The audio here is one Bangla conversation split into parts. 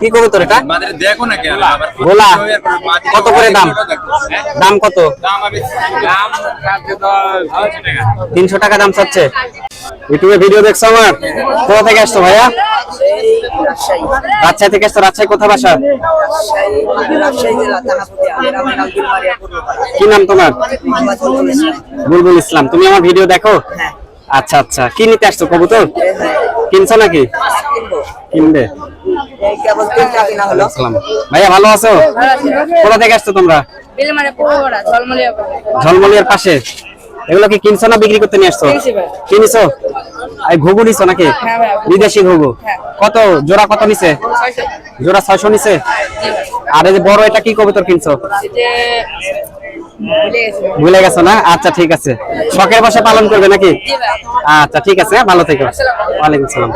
কি কবুতর এটা? দেখো না কেন? আবার গোলা কত করে দাম? দাম কত? দাম আমি দাম কালকে তো তিনশো টাকা দাম চাচ্ছে। ইউটিউবে ভিডিও দেখছ আমার? কোথা থেকে আসছো ভাইয়া? রাজশাহী থেকে আসছো? রাজশাহী কোথা বাসা? কি নাম তোমার? বুলবুল ইসলাম। তুমি আমার ভিডিও দেখো? হ্যাঁ। আচ্ছা আচ্ছা। কি নিতে আসছো কবুতর? হ্যাঁ। কিনছো নাকি? কিনবো। ভাইয়া ভালো আছো? কোথা থেকে আসছো তোমরা? ঝলমলিয়ার পাশে। এগুলো কি কিনছো না বিক্রি করতে নিয়ে আসছো? কিনছি এই ঘুঘু নিছো নাকি? হ্যাঁ বিদেশি ঘুঘু। হ্যাঁ। কত? জোড়া কত নিছে? জোড়া ছয়শো নিছে? আর এই যে বড় এটা কি কবুতর কিনছো? ভুলে গেছি না? আচ্ছা ঠিক আছে। শখের বসে পালন করবে নাকি? আচ্ছা ঠিক আছে ভালো থেকো। ওয়ালাইকুম সালাম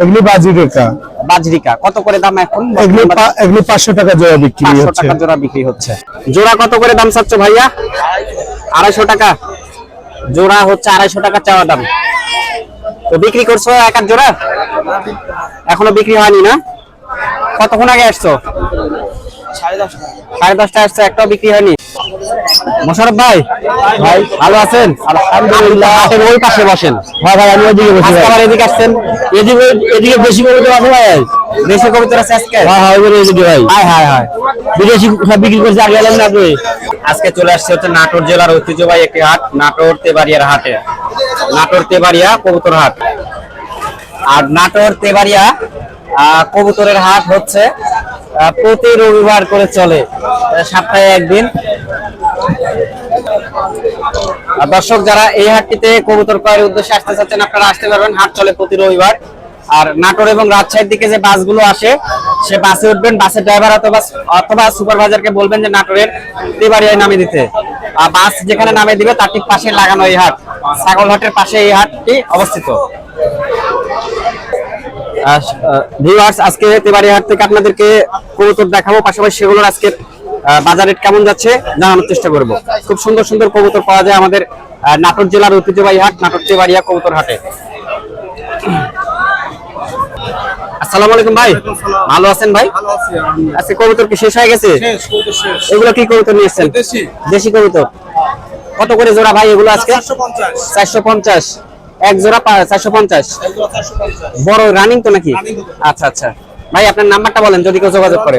এগুলি বাজরিকা। কত করে দাম এখন? এগুলি এগুলি টাকা জোড়া বিক্রি হচ্ছে। টাকা জোড়া বিক্রি হচ্ছে। জোড়া কত করে দাম চাচ্ছ ভাইয়া? আড়াইশো টাকা। জোড়া হচ্ছে আড়াইশো টাকা চাওয়া দাম। তো বিক্রি করছ এক এক জোড়া? এখনও বিক্রি হয়নি না? কতক্ষণ আগে আসছো? সাড়ে দশটা। আসছো একটাও বিক্রি হয়নি? মোশারফ ভাই ভাই ভালো আছেন? আলহামদুলিল্লাহ। ওই পাশে বসেন। হ্যাঁ ভাই আমি ওইদিকে বসে আজকে আবার এদিকে আসছেন? এদিকে এদিকে বেশি কবুতর আছে ভাই? দেশি কবুতর আছে আজকে? হ্যাঁ হ্যাঁ এদিকে ভাই। হায় হায় হায়। বিদেশি সব বিক্রি করছে আগে এলাম না আপনি? আজকে চলে আসছে হচ্ছে নাটোর জেলার ঐতিহ্যবাহী একটি হাট নাটোর তেবাড়িয়ার হাটে। নাটোর তেবাড়িয়া কবুতর হাট। আর নাটোর তেবাড়িয়া আহ, কবুতরের হাট হচ্ছে প্রতি রবিবার করে চলে। সপ্তাহে একদিন। দর্শক, যারা এই হাটটিতে কবুতর ক্রয়ের উদ্দেশ্যে আসতে চাচ্ছেন, আপনারা আসতে পারবেন। হাট চলে প্রতি রবিবার। আর নাটোর এবং রাজশাহীর দিকে যে বাসগুলো আসে, সে বাসে উঠবেন, বাসের ড্রাইভার অথবা অথবা সুপারভাইজারকে বলবেন যে নাটোরের তেবাড়িয়ায় নামিয়ে দিতে। আর বাস যেখানে নামিয়ে দিবে, তার ঠিক পাশে লাগানো এই হাট। ছাগলহাটের পাশে এই হাটটি অবস্থিত। আজকে তেবাড়ি হাট থেকে আপনাদেরকে কবুতর দেখাবো। পাশাপাশি সেগুলোর আজকে বাজার রেট কেমন যাচ্ছে জানানোর চেষ্টা করব। খুব সুন্দর সুন্দর কবুতর পাওয়া যায় আমাদের নাটোর জেলার ঐতিহ্যবাহী হাট নাটোর তেবাড়িয়া কবুতর হাটে। আসসালামু আলাইকুম ভাই। ভালো আছেন ভাই? আজকে কবুতর কি শেষ হয়ে গেছে? এগুলো কি কবুতর নিয়ে এসেছেন দেশি। দেশি কবুতর। কত করে জোড়া ভাই এগুলো আজকে? চারশো পঞ্চাশ। এক জোড়া চারশো পঞ্চাশ। বড় রানিং তো নাকি? আচ্ছা আচ্ছা। ভাই আপনার নাম্বারটা বলেন যদি কেউ যোগাযোগ করে।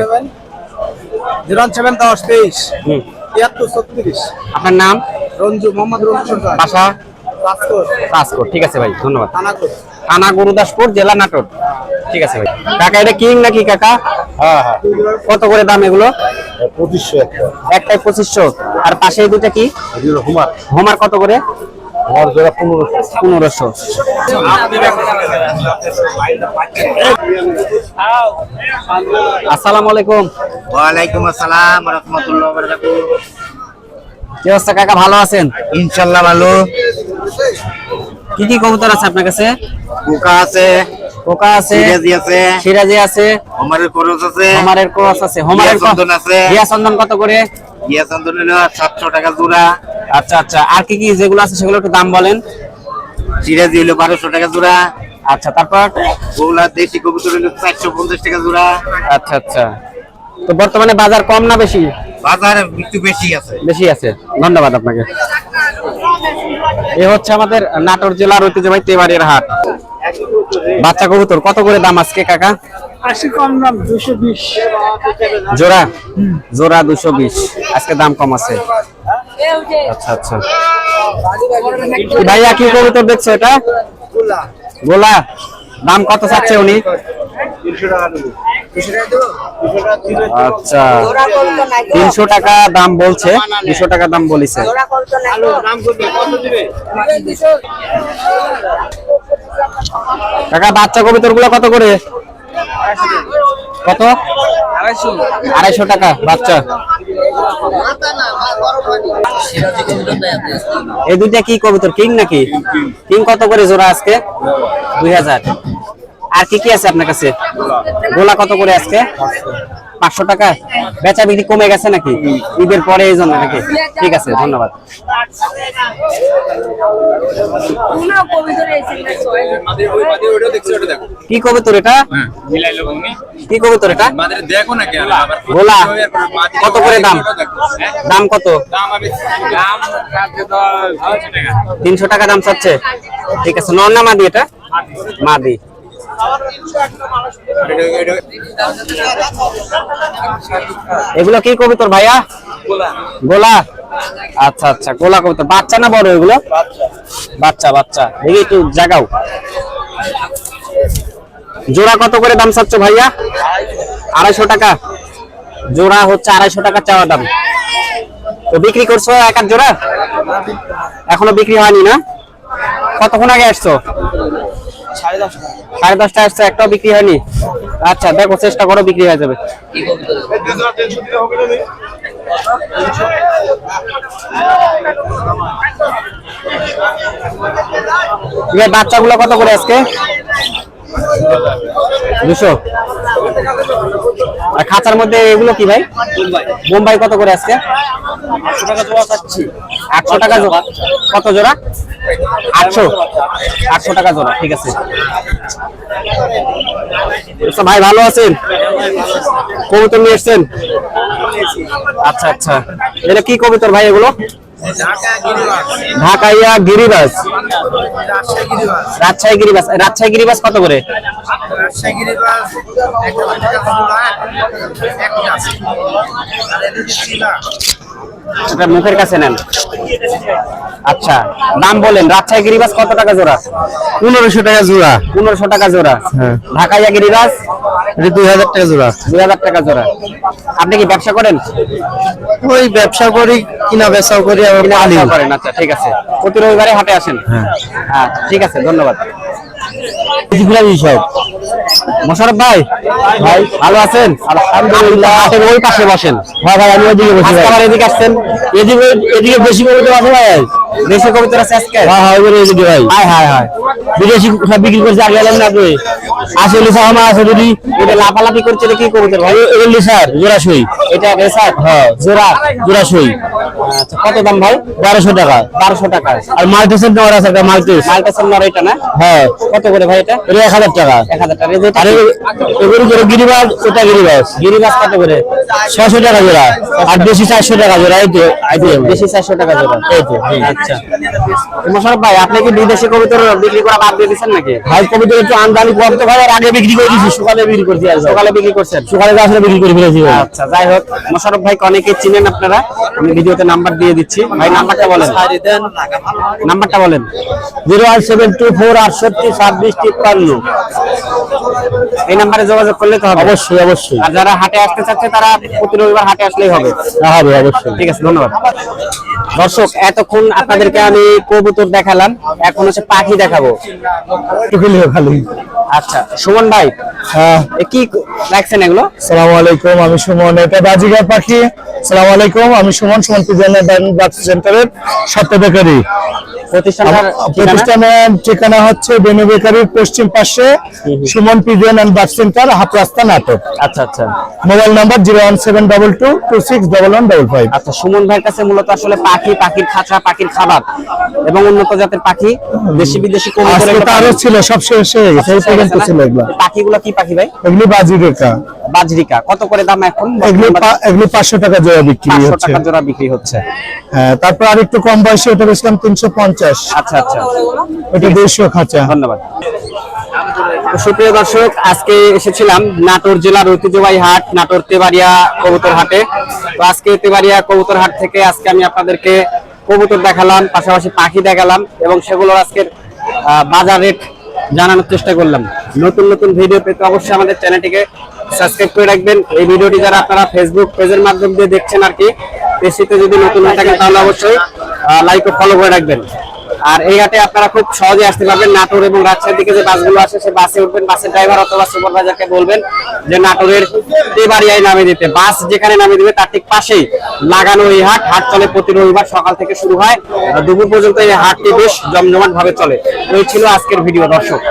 জিরো সেভেন দশ তেইশ। হুম। তিয়াত্তর ছত্রিশ। আপনার নাম? রঞ্জু মোহাম্মদ রঞ্জু সরকার। বাসা? রাজকোট। ঠিক আছে ভাই ধন্যবাদ। থানা গুরুদাসপুর জেলা নাটোর। ঠিক আছে ভাই। কাকা এটা কিং নাকি কাকা? হ্যাঁ হ্যাঁ। কত করে দাম এগুলো? পঁচিশশো একটাই পঁচিশশো। আর পাশে দুটা কি? হুমার। হোমার কত করে? আমার জোড়া পনেরোশো পনেরোশো। আসসালামু আলাইকুম। ওয়ালাইকুম আসসালাম রহমতুল্লাহ কি অবস্থা কাকা ভালো আছেন? ইনশাল্লাহ ভালো। কি কি কবুতর আছে আপনার কাছে? পোকা আছে পোকা আছে সিরাজি আছে সিরাজি আছে খরচ আছে হোমারের ক্রস আছে হোমারের চন্দন আছে। হিয়া চন্দন কত করে? চন্দন হলো সাতশো টাকা জোড়া। আচ্ছা আচ্ছা। আর কি কি যেগুলো আছে সেগুলো একটু দাম বলেন। সিরাজি হলো বারোশো টাকা জোড়া। আচ্ছা তারপর? বৌলা দেশি কবুতর হলো চারশো পঞ্চাশ টাকা জোড়া। আচ্ছা আচ্ছা। তো বর্তমানে বাজার কম না বেশি? বাজার একটু বেশি আছে। বেশি আছে। ধন্যবাদ আপনাকে। এ হচ্ছে আমাদের নাটোর জেলার ঐতিহ্যবাহী তেবাড়ির হাট। বাচ্চা কবুতর কত করে দাম আজকে কাকা? আশি কম দাম দুশো বিশ। জোড়া? জোড়া দুশো বিশ। আজকে দাম কম আছে। আচ্ছা আচ্ছা। কি ভাইয়া কি কবুতর দেখছ এটা? গোলা। দাম কত চাচ্ছে উনি? আচ্ছা? তিনশো টাকা দাম বলছে দুশো টাকা দাম বলিছে? কাকা বাচ্চা কবিতরগুলো কত করে? কত? আড়াইশো টাকা বাচ্চা। এই দুইটা কি কবুতর কিং নাকি? কিং কত করে জোড়া আজকে? দুই হাজার। আর কি কি আছে আপনার কাছে? গোলা কত করে আজকে? পাঁচশো টাকা বেচা বিক্রি কমে গেছে নাকি? ঈদের পরে এই জন্য নাকি? ঠিক আছে ধন্যবাদ। কি কবুতর এটা? হ্যাঁ। মিলাইলো উনি কি কবুতর এটা? দেখো না কেন গোলা। কত করে দাম? হ্যাঁ? দাম কত? তিনশো টাকা দাম চাচ্ছে। ঠিক আছে নর না মাদি এটা? মাদি। এটা- এটা- এগুলো কি কবুতর ভাইয়া? গোলা। আচ্ছা আচ্ছা গোলা কবুতর। বাচ্চা না বড় এগুলো? বাচ্চা বাচ্চা। দেখি একটু জাগাও। জোড়া কত করে দাম চাচ্ছ ভাইয়া? আড়াইশো টাকা। জোড়া হচ্ছে আড়াইশো টাকা চাওয়া দাম। তো বিক্রি করছ এক আধ জোড়া? এখনও বিক্রি হয়নি না? কতক্ষণ আগে আসছো? সাড়ে দশটা। আসছে, একটাও বিক্রি হয়নি। আচ্ছা দেখো, চেষ্টা করো, বিক্রি হয়ে যাবে। বাচ্চাগুলো কত করে আজকে? দুশো? আর খাঁচার মধ্যে এগুলো কি ভাই? বোম্বাই কত করে আজকে? আটশো টাকা জোড়া কত জোড়া? আটশো। আটশো টাকা জোড়া ঠিক আছে। আচ্ছা ভাই ভালো আছেন? কবুতর নিয়ে এসছেন? আচ্ছা আচ্ছা। এটা কি কবুতর ভাই এগুলো? ঢাকাইয়া গিরিবাস। রাজশাহী গিরিবাস। রাজশাহী গিরিবাস কত করে? এটা মুখের কাছে নেন। আচ্ছা দাম বলেন রাজশাহী গিরিবাস কত টাকা জোড়া? পনেরোশো টাকা জোড়া। পনেরোশো টাকা জোড়া। ঢাকাইয়া গিরিবাস? এটা দুই হাজার টাকা জোড়া। দুই হাজার টাকা জোড়া। আপনি কি ব্যবসা করেন? ওই ব্যবসা করি কিনা ব্যবসা করি করেন আচ্ছা ঠিক আছে। প্রতি রবিবারে হাটে আসেন। হ্যাঁ। ঠিক আছে ধন্যবাদ। সব। মোশারফ ভাই ভাই ভালো আছেন? আলহামদুলিল্লাহ। হাটের ওই পাশে বসেন। ভাই ভাই আমি ওইদিকে বসে আবার এদিকে আসছেন? এদিকে এদিকে বেশি কবিতা আছে ভাই? বেশি কবিতা আছে আজকে? হ্যাঁ হ্যাঁ ওইদিকে এদিকে ভাই। হ্যাঁ হ্যাঁ হ্যাঁ। বিদেশি সব বিক্রি করছে আগে এলাম না আপনি আসলে আমার আছে যদি এটা লাফালাফি করছে এটা কি কবিতা ভাই? এটা লিসার জোড়া সই এটা রেসার হ্যাঁ জোড়া। জোড়া সই আচ্ছা কত দাম ভাই? বারোশো টাকা। বারোশো টাকা। আর মাল্টিসের নেওয়ার আছে একটা মাল্টিস মাল্টিসের নেওয়ার এটা না? হ্যাঁ। কত করে ভাই এটা? এটা এক হাজার টাকা। এক হাজার টাকা। আর এগুলো করে গিরিবাজ এটা গিরিবাজ। গিরিবাজ কত করে? ছশো টাকা জোড়া। আর বেশি চারশো টাকা জোড়া এই তো বেশি চারশো টাকা জোড়া। এই তো আচ্ছা। মোশারফ ভাই আপনি কি বিদেশি কবুতর বিক্রি করা বাদ দিয়ে দিচ্ছেন নাকি? ভাই কবুতর একটু আমদানি কম তো ভাই আগে বিক্রি করে দিয়েছি সকালে বিক্রি করছি আর সকালে বিক্রি করছেন? সকালে আসলে বিক্রি করে ফেলেছি আচ্ছা যাই হোক মোশারফ ভাই অনেকে চিনেন আপনারা। আমি ভিডিওতে নাম্বার দিয়ে দিচ্ছি। ভাই নাম্বারটা বলেন। নাম্বারটা বলেন। Zero one seven two four আটষট্টি ছাব্বিশ তিপ্পান্ন। এই নাম্বারে যোগাযোগ করলে তো হবে। অবশ্যই অবশ্যই। আর যারা হাটে আসতে চাচ্ছে তারা প্রতি রবিবার হাটে আসলেই হবে। হবে অবশ্যই। ঠিক আছে ধন্যবাদ। দর্শক এতক্ষণ আপনাদেরকে আমি কবুতর দেখালাম এখন হচ্ছে পাখি দেখাবো। ভালোই। আচ্ছা সুমন ভাই এ কি রাখছেন এগুলো? সালাম আলাইকুম আমি সুমন এটা বাজিগার পাখি। সালাম আলাইকুম আমি সুমন সুমন পিজনের সেন্টারের সত্য বেকারি। প্রতিষ্ঠানটার আমার ঠিকানা? প্রতিষ্ঠানের ঠিকানা হচ্ছে বেনু বেকারির পশ্চিম পাশে Suman pigeon and bird centre half রাস্তা নাটক। আচ্ছা আচ্ছা। Mobile number zero one seven double two two six double one double five. আচ্ছা সুমন ভাইয়ের কাছে মূলত আসলে পাখি পাখির খাঁচা পাখির খাবার এবং উন্নত জাতের পাখি দেশি বিদেশি আরও ছিল সব শেষ হয়ে গেছে। ছিল এগুলো। পাখিগুলো কি পাখি ভাই? এগুলি বাজরিকা। কত করে দাম এখন? এগুলি পা- এগুলি পাঁচশো টাকা জোড়া বিক্রি হচ্ছে। টাকা জোড়া বিক্রি হচ্ছে। হ্যাঁ তারপর আর একটু কম বয়সে ওটা বেচলাম তিনশো পঞ্চাশ। আচ্ছা আচ্ছা। ওটা দেড়শো খাঁচা। ধন্যবাদ। সুপ্রিয় দর্শক আজকে এসেছিলাম নাটোর জেলার ঐতিহ্যবাহী হাট নাটোর তেবাড়িয়া কবুতর হাটে তো আজকে তেবাড়িয়া কবুতর হাট থেকে আজকে আমি আপনাদেরকে কবুতর দেখালাম পাশাপাশি পাখি দেখালাম এবং সেগুলোর আজকের বাজার রেট জানানোর চেষ্টা করলাম। নতুন নতুন ভিডিও পেতে অবশ্যই আমাদের চ্যানেলটিকে সাবস্ক্রাইব করে রাখবেন। এই ভিডিওটি যারা আপনারা ফেসবুক পেজের মাধ্যম দিয়ে দেখছেন আর কি, পেজটিতে যদি নতুন হয়ে থাকেন তাহলে অবশ্যই লাইক ও ফলো করে রাখবেন। আর এই হাটে আপনারা খুব সহজে আসতে পারবেন নাটোর এবং রাজশাহীর দিকে যে বাসগুলো আসে সে বাসে উঠবেন, বাসের ড্রাইভার অথবা সুপারভাইজারকে বলবেন যে নাটোরের তেবাড়িয়ায় নামে দিতে। বাস যেখানে নামিয়ে দিবে, তার ঠিক পাশেই লাগানো এই হাট। হাট চলে প্রতি রবিবার সকাল থেকে শুরু হয়। দুপুর পর্যন্ত এই হাটটি বেশ জমজমাট ভাবে চলে। এই ছিল আজকের ভিডিও, দর্শক।